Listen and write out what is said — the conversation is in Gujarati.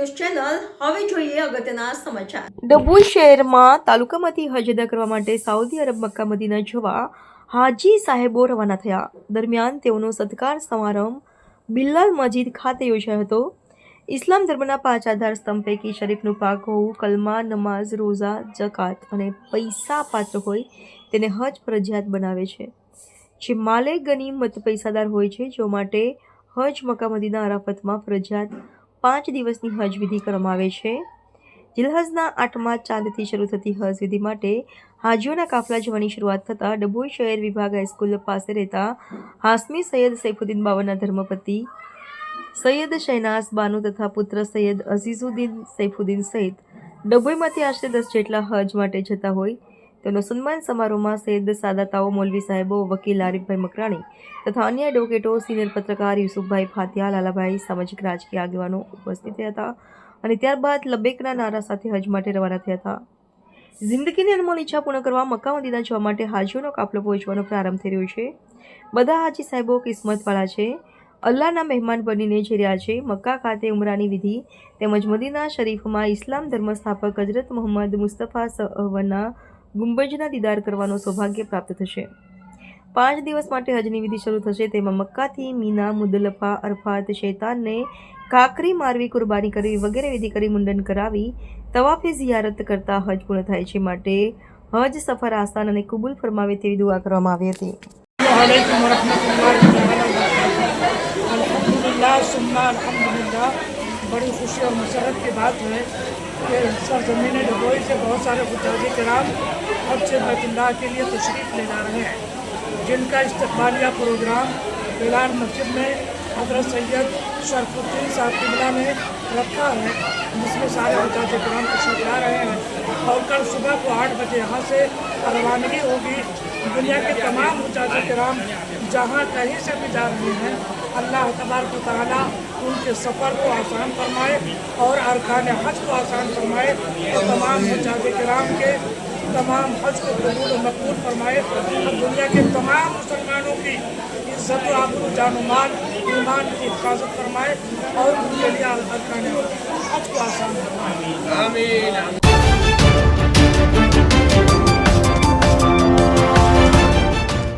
અગત્યના સમાચાર. ડભોઈ શહેરમાં તાલુકામાંથી હજ અદા કરવા માટે સાઉદી અરબ મક્કા મદીના જવા હાજી સાહેબો રવાના થયા. દરમિયાન તેઓનો સત્કાર સમારંભ બિલ્લાલ મસ્જિદ ખાતે યોજાયો હતો. ઇસ્લામ ધર્મના પાંચ આધાર સ્તંભ પૈકી શરીફનું પાક હોવું, કલમા, નમાઝ, રોઝા, જકાત અને પૈસા પાત્ર હોય તેને હજ ફરજિયાત બનાવે છે. જે માલે ગનીમત પૈસાદાર હોય છે જો માટે હજ મક્કા મદીના અરાફતમાં ફરજિયાત પાંચ દિવસની હજ વિધિ કરવામાં આવે છે. જિલ્હજના આઠમા ચાંદથી શરૂ થતી હજ વિધિ માટે હાજીઓના કાફલા જવાની શરૂઆત થતાં ડભોઈ શહેર વિભાગ હાઈસ્કૂલ પાસે રહેતા હાસમી સૈયદ સૈફુદ્દીન બાવરના ધર્મપતિ, સૈયદ શહેનાઝ બાનુ તથા પુત્ર સૈયદ અઝીઝુદ્દીન સૈફુદ્દીન સહિત ડભોઈમાંથી આશરે દસ જેટલા હજ માટે જતા હોય તેનો સન્માન સમારોહમાં સૈયદ સાદાતાઓ, મૌલવી સાહેબો, વકીલ આરીફભાઈ મકરાણી તથા અન્ય એડવોકેટો, સિનિયર પત્રકાર યુસુફભાઈ ફાતિયા લાલાભાઈ સામાજિક રાજકીય આગેવાનો ઉપસ્થિત થયા હતા અને ત્યારબાદ લબેકના નારા સાથે હજ માટે રવાના થયા હતા. જિંદગીની અનમોલ ઈચ્છા પૂર્ણ કરવા મક્કા મદીના જવા માટે હાજીઓનો કાફલો પહોંચવાનો પ્રારંભ થઈ રહ્યો છે. બધા હાજી સાહેબો કિસ્મતવાળા છે. અલ્લાહના મહેમાન બનીને જઈ રહ્યા છે, મક્કા ખાતે ઉમરાની વિધિ તેમજ મદીના શરીફમાં ઇસ્લામ ધર્મ સ્થાપક હજરત મોહમ્મદ મુસ્તફા સહવના ગુંબજના દીદાર કરવાનો સૌભાગ્ય પ્રાપ્ત થશે. પાંચ દિવસ માટે હજની વિધિ શરૂ થશે. તેમાં મક્કાથી મીના મુદલફા અરફાત, શૈતાનને કાકરી મારવી, કુરબાની કરવી વગેરે વિધિ કરી મુંડન કરાવી તવાફે ઝિયારત કરતા હજ પૂર્ણ થાય છે. માટે હજ સફર આસાન અને કુબુલ ફરમાવે તેવી દુઆ કરવામાં આવી હતી. बड़ी खुशी और मसरत की बात है कि सरजमीन डबोई से बहुत सारे फुताजी कराम अब से बैतुल्लाह के लिए तशरीफ़ ले जा रहे हैं। जिनका इस्तबालिया प्रोग्राम बिलाल मस्जिद में हज़रत सैयद शरफुद्दीन साहब किबला ने रखा है, जिसमें सारे फुताजी कराम तशरीफ़ ला रहे हैं। और कल सुबह को आठ बजे यहाँ से रवानगी होगी। दुनिया के तमाम मुजाहिद कराम जहाँ कहीं से भी जा रहे हैं, अल्लाह तबारक ताला उनके सफ़र को आसान फरमाए और अरकान हज को आसान फरमाए और तमाम मुजाहिद कराम के तमाम हज को कबूल मकबूल फरमाए। और दुनिया के तमाम मुसलमानों की इज़्ज़त आबरू जान ईमान की हिफाजत फरमाए और उनके लिए अरकान हज को आसान फरमाए।